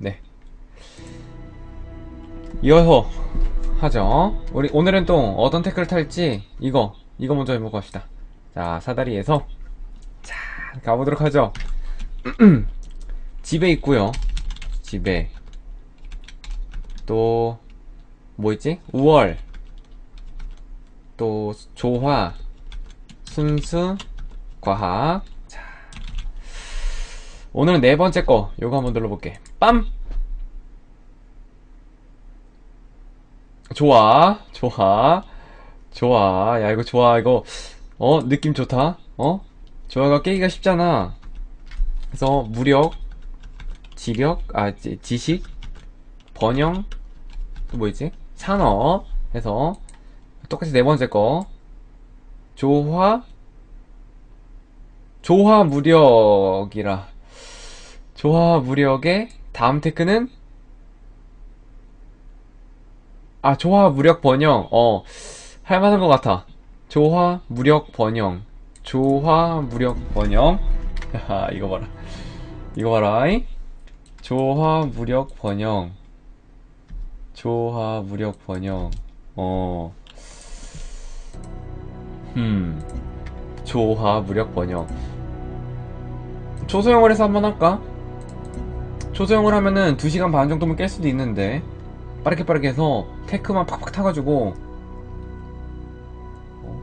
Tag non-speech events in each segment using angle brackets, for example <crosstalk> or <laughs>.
네. 이어서 하죠. 우리 오늘은 또 어떤 태클 탈지 이거 이거 먼저 해보고 합시다. 자 사다리에서 자 가보도록 하죠. <clears throat> 집에 있고요. 집에 또 뭐 있지? 우월 또 조화 순수 과학 자 오늘은 네 번째 거 요거 한번 눌러볼게 빰. 좋아 좋아 좋아. 야 이거 좋아 이거. 어 느낌 좋다. 어? 좋아가 깨기가 쉽잖아. 그래서 무력 지력 아 지, 지식 번영 또 뭐 있지? 산업 해서 똑같이 네 번째 거. 조화 조화 무력이라. 조화 무력의 다음 테크는? 아 조화 무력 번영. 어 할만한 것 같아. 조화 무력 번영. 조화 무력 번영. 야 이거 봐라. 이거 봐라. 이 조화 무력 번영. 조화 무력 번영. 어. 음. 조화 무력 번영. 초소형을 해서 한번 할까? 초소형을 하면은 2시간 반 정도면 깰 수도 있는데 빠르게 빠르게 해서 테크만 팍팍 타가지고. 어.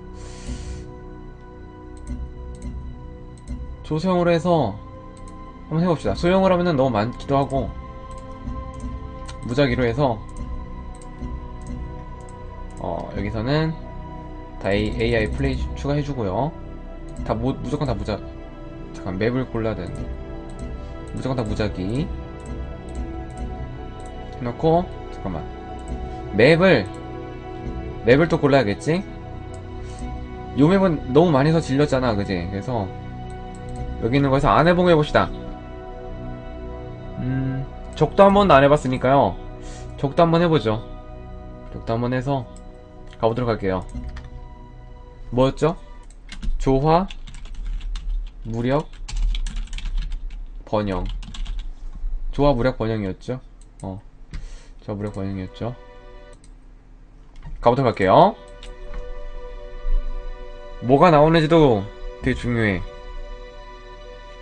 조소형으로 해서 한번 해봅시다. 소형을 하면은 너무 많기도 하고 무작위로 해서 어 여기서는 다 AI 플레이 추가해주고요. 다 무, 무조건 다 무작 잠깐 맵을 골라야 되는데. 무조건 다 무작위. 해 놓고 잠깐만. 맵을 맵을 또 골라야겠지? 요 맵은 너무 많이 해서 질렸잖아 그지? 그래서 여기 있는 거에서 안 해보고 해봅시다. 음 적도 한 번도 안 해봤으니까요. 적도 한 번 해보죠. 적도 한 번 해서 가보도록 할게요. 뭐였죠? 조화 무력 번영. 조화 무력 번영이었죠 어 조화 무력 번영이었죠. 가보도록 할게요. 뭐가 나오는지도 되게 중요해.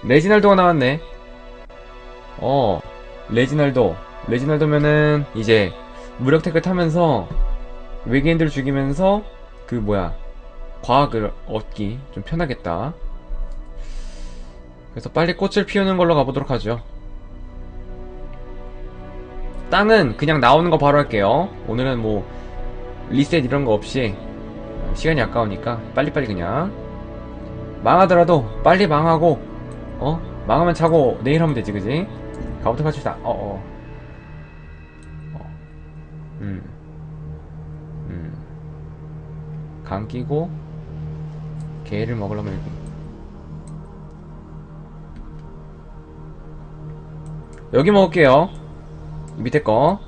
레지날도가 나왔네. 어 레지날도. 레지날도면은 이제 무력 태클 타면서 외계인들을 죽이면서 그 뭐야 과학을 얻기 좀 편하겠다. 그래서 빨리 꽃을 피우는 걸로 가보도록 하죠 땅은 그냥 나오는 거 바로 할게요 오늘은 뭐 리셋 이런 거 없이 시간이 아까우니까 빨리빨리 그냥 망하더라도 빨리 망하고 어? 망하면 자고 내일 하면 되지 그지? 가보도록 합시다 어어 어. 음. 음. 강 끼고 개를 먹으려면 이렇게 여기 먹을게요 밑에 거.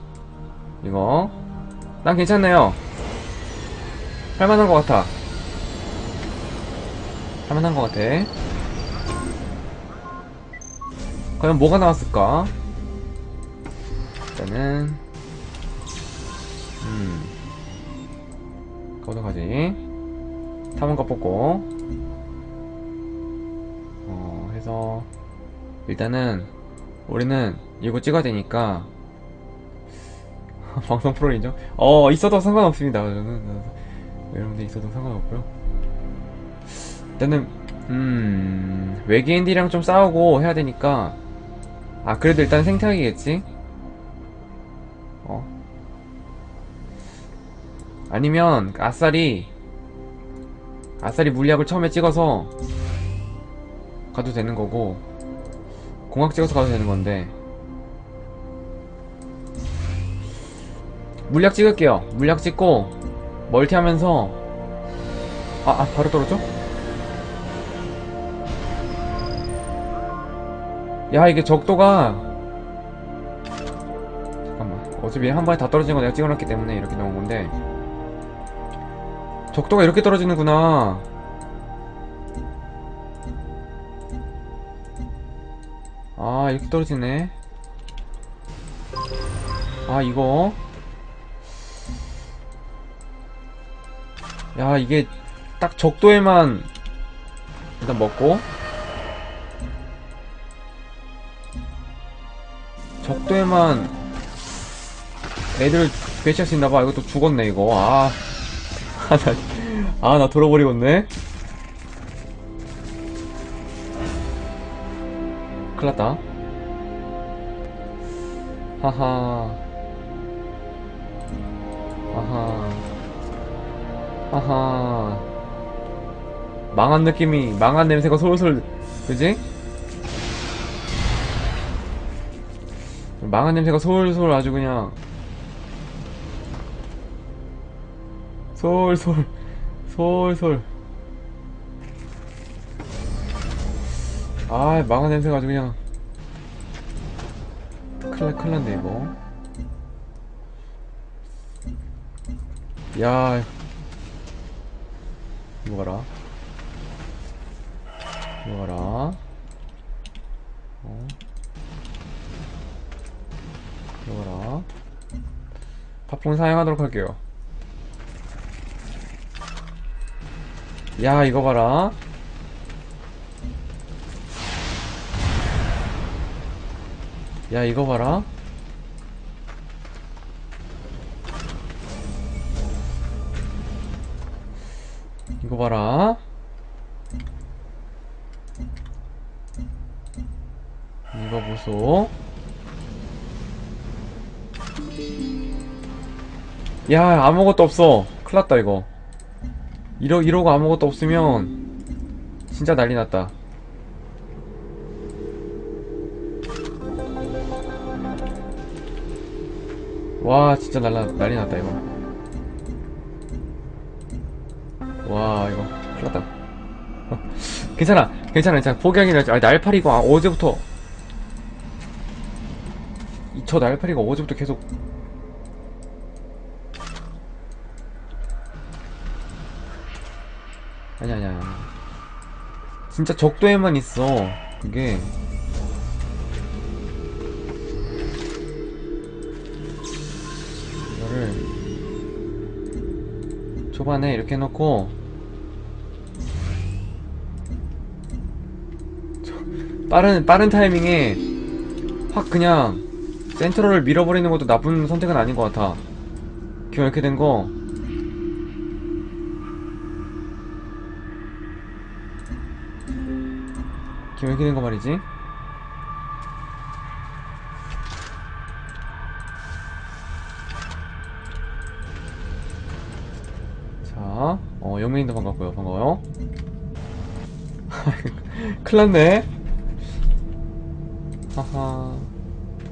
이거. 난 괜찮네요. 할만한 것 같아. 할만한 것 같아. 과연 뭐가 나왔을까? 일단은 음. 가보도록 하지. 탐험가 뽑고. 어 해서 일단은 우리는 이거 찍어야 되니까 <laughs> 방송 프로 인정? 어 있어도 상관없습니다 저는 여러분들 있어도 상관없고요 일단은 음 외계인들이랑 좀 싸우고 해야 되니까 아 그래도 일단 생태학이겠지? 어 아니면 아싸리 아싸리 물약을 처음에 찍어서 가도 되는 거고 공학 찍어서 가도 되는 건데 물약 찍을게요. 물약 찍고 멀티하면서 아, 아 바로 떨어져? 야 이게 적도가 잠깐만. 어차피 한 번에 다 떨어지는 거 내가 찍어놨기 때문에 이렇게 나온 건데. 적도가 이렇게 떨어지는구나. 아 이렇게 떨어지네. 아 이거 야 이게 딱 적도에만 일단 먹고 적도에만 애들 배치할 수 있나봐 이것도 죽었네 이거 아 <laughs> 아, 나 돌아버리겠네. 큰일 났다. 하하. 하하. 하하. 망한 느낌이, 망한 냄새가 솔솔, 그지? 망한 냄새가 솔솔 아주 그냥. 솔솔. 솔솔 아 망한 냄새가 아주 그냥 큰일 큰일 났네 이거 야 이거 봐라. 이거 봐라. 어. 봐라. 파풍 사용하도록 할게요. 야 이거 봐라. 야 이거 봐라 보소 야 아무것도 없어 큰일났다 이거 이러, 이러고 아무것도 없으면 진짜 난리 났다. 와 진짜 날라, 난리 났다 이거. 와 이거 큰일 났다. <laughs> 괜찮아 괜찮아 괜찮아 포기하기는. 아 날파리가 아, 어제부터 이- 저 날파리가 어제부터 계속 아니 아니 아니 진짜 적도에만 있어 그게. 이거를 초반에 이렇게 해놓고 저- 빠른 빠른 타이밍에 확 그냥 센트럴을 밀어버리는 것도 나쁜 선택은 아닌 것 같아 기왕 이렇게 된거 지금 이렇게 된 거 말이지? 자, 어, 영민이도 반갑고요. 반가워요. <laughs> 큰일 났네.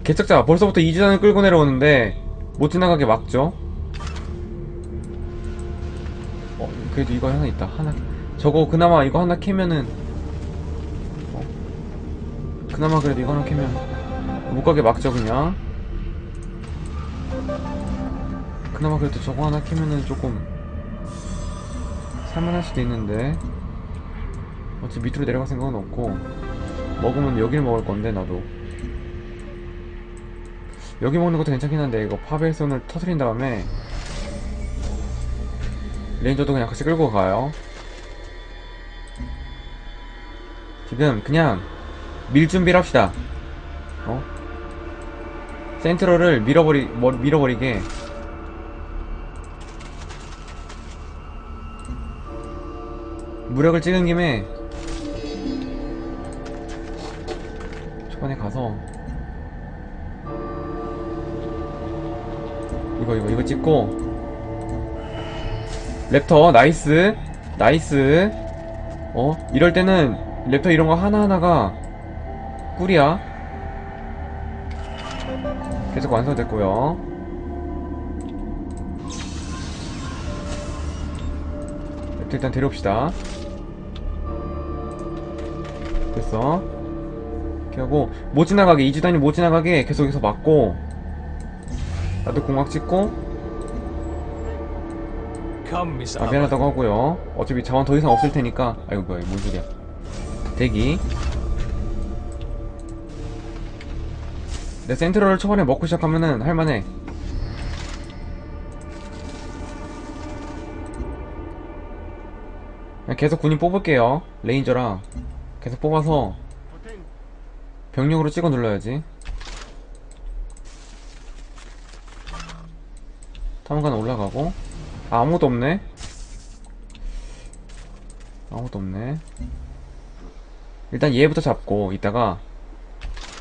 개척자, 벌써부터 이주단을 끌고 내려오는데, 못 지나가게 막죠? 어, 그래도 이거 하나 있다. 하나, 저거 그나마 이거 하나 캐면은, 그나마 그래도 이거 하나 캐면 못 가게 막죠 그냥 그나마 그래도 저거 하나 캐면은 조금 살만할 수도 있는데 어차피 밑으로 내려갈 생각은 없고 먹으면 여기를 먹을 건데 나도 여기 먹는 것도 괜찮긴 한데 이거 파벨손을 터트린 다음에 레인저도 그냥 같이 끌고 가요 지금 그냥 밀 준비를 합시다. 어? 센트럴을 밀어버리, 뭐, 밀어버리게. 무력을 찍은 김에 초반에 가서 이거 이거 이거 찍고 랩터 나이스 나이스 어 이럴 때는 랩터 이런 거 하나하나가 꿀이야. 계속 완성됐고요. 이렇게 일단 데려옵시다. 됐어. 이렇게 하고 못 지나가게 이주단이 못 지나가게 계속해서 막고 나도 공학 찍고 아. 미안하다고 하고요. 어차피 자원 더 이상 없을 테니까 아이고 뭐야 뭔 소리야. 대기. 내 센트럴을 초반에 먹고 시작하면은 할만해. 계속 군인 뽑을게요. 레인저랑 계속 뽑아서 병력으로 찍어 눌러야지. 탐관 올라가고. 아무도 없네. 아무도 없네. 일단 얘부터 잡고 이따가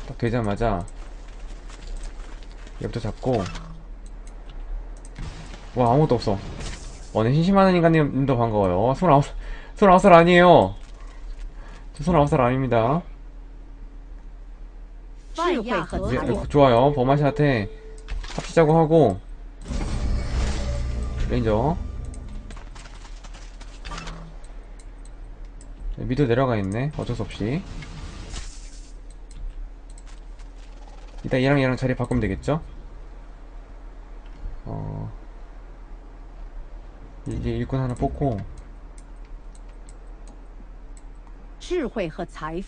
딱 되자마자 얘부터 잡고. 와 아무것도 없어. 어네 심심하는 인간님도 반가워요. 29살 29살 아니에요. 저 29살 아닙니다. 네, 좋아요. 버마시한테 합치자고 하고. 레인저. 네, 미드 내려가 있네. 어쩔 수 없이. 이따 얘랑 얘랑 자리 바꾸면 되겠죠? 어. 이제 일꾼 하나 뽑고.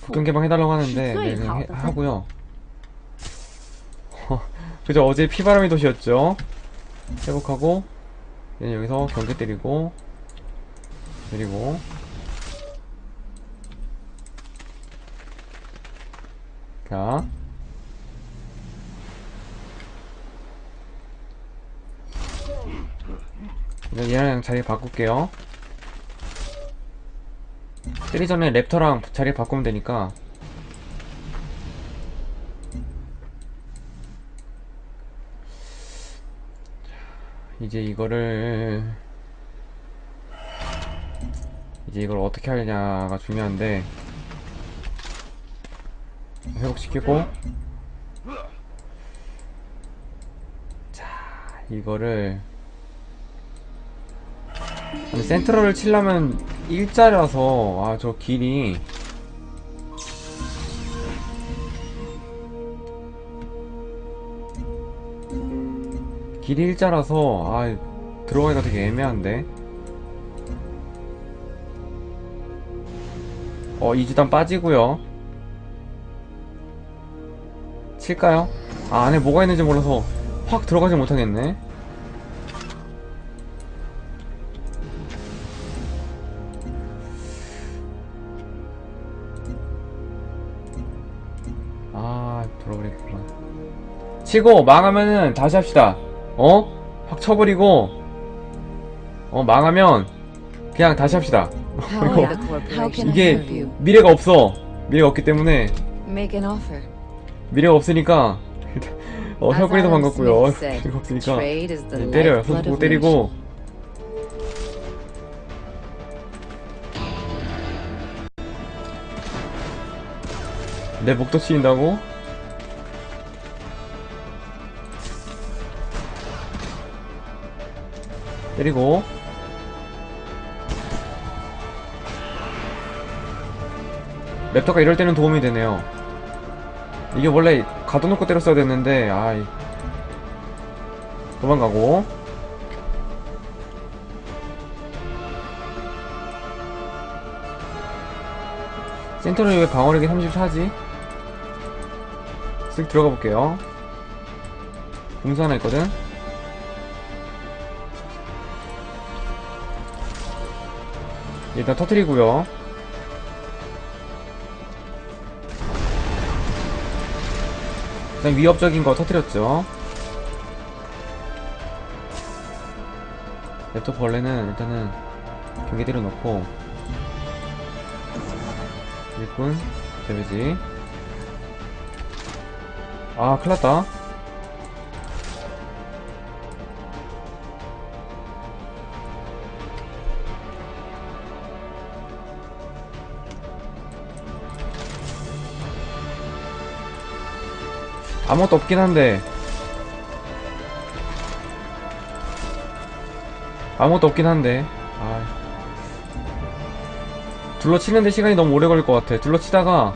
국경 개방해달라고 하는데 네, 하고요. <laughs> 그저 어제 피바람이 도시였죠? 회복하고. 여기서 경계 때리고 때리고 자. 이제 얘랑 자리 바꿀게요. 때리 전에 랩터랑 자리 바꾸면 되니까 이제 이거를 이제 이걸 어떻게 하느냐가 중요한데 회복시키고 자 이거를 센트럴을 치려면 일자라서 아 저 길이 길이 일자라서 아 들어가기가 되게 애매한데. 어 이주단 빠지고요. 칠까요? 아 안에 뭐가 있는지 몰라서 확 들어가지 못하겠네. 아 돌아버리겠구만 치고 망하면은 다시 합시다 어? 확 쳐버리고 어 망하면 그냥 다시 합시다 이게? 미래가 없어 미래가 없기 때문에. 미래가 없으니까 <laughs> 어 Adam 반갑고요 미래가 없으니까 때려요 손 보고 때리고. 내 목도 치인다고? 때리고 랩터가 이럴 때는 도움이 되네요 이게 원래 가둬놓고 때렸어야 됐는데 아이 도망가고 센터는 왜 방어력이 34지? 쓱 들어가 볼게요. 공수 하나 있거든? 일단 터트리고요. 일단 위협적인 거 터트렸죠. 랩터 벌레는 일단은 경계 때려놓고 일꾼 데미지 아 큰일났다 아무것도 없긴 한데. 아무것도 없긴 한데. 아 둘러치는데 시간이 너무 오래 걸릴 것 같아. 둘러치다가.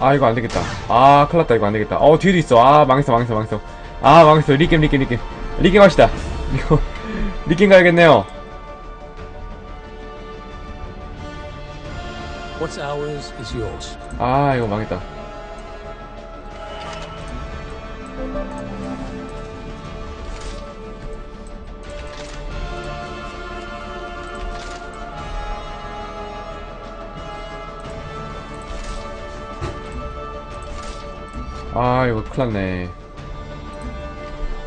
아 이거 안되겠다. 아 큰일났다. 이거 안되겠다. 어 뒤에도 있어. 아 망했어 망했어 망했어. 아 망했어. 리겜 리겜 리겜. 리겜 합시다. <laughs> 이거 리겜 가야겠네요 What's ours is yours. Ah, 이거 망했다. 아 이거 큰일 났네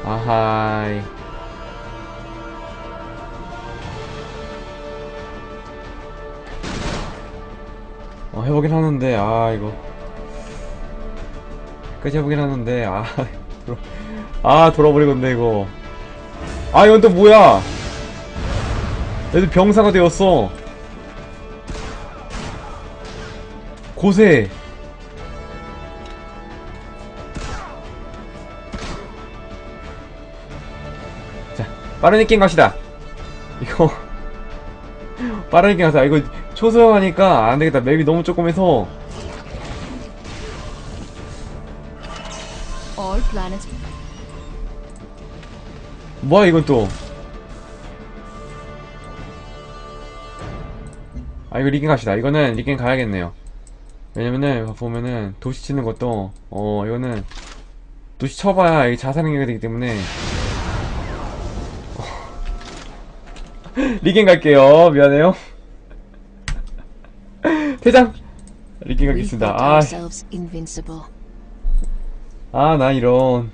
아하이 어 해보긴 하는데 아 이거. 끝까지 해보긴 하는데 아 <laughs> 돌아, 아 돌아버리겠네 이거. 아 이건 또 뭐야? 애들 병사가 되었어. 고세. 자 빠른 게임 갑시다. 이거. <laughs> 빠른 게임 가자 이거 초소형하니까 안되겠다. 맵이 너무 planets. 뭐야 이건 또? 아 이거 리겐 갑시다. 이거는 리겐 가야겠네요. 왜냐면은 보면은 도시 치는 것도 어 이거는 도시 쳐봐야 이게 자살 능력이 되기 때문에. <laughs> 리겐 갈게요. 미안해요 리겐 we 가겠습니다 아. 아, 나 이런.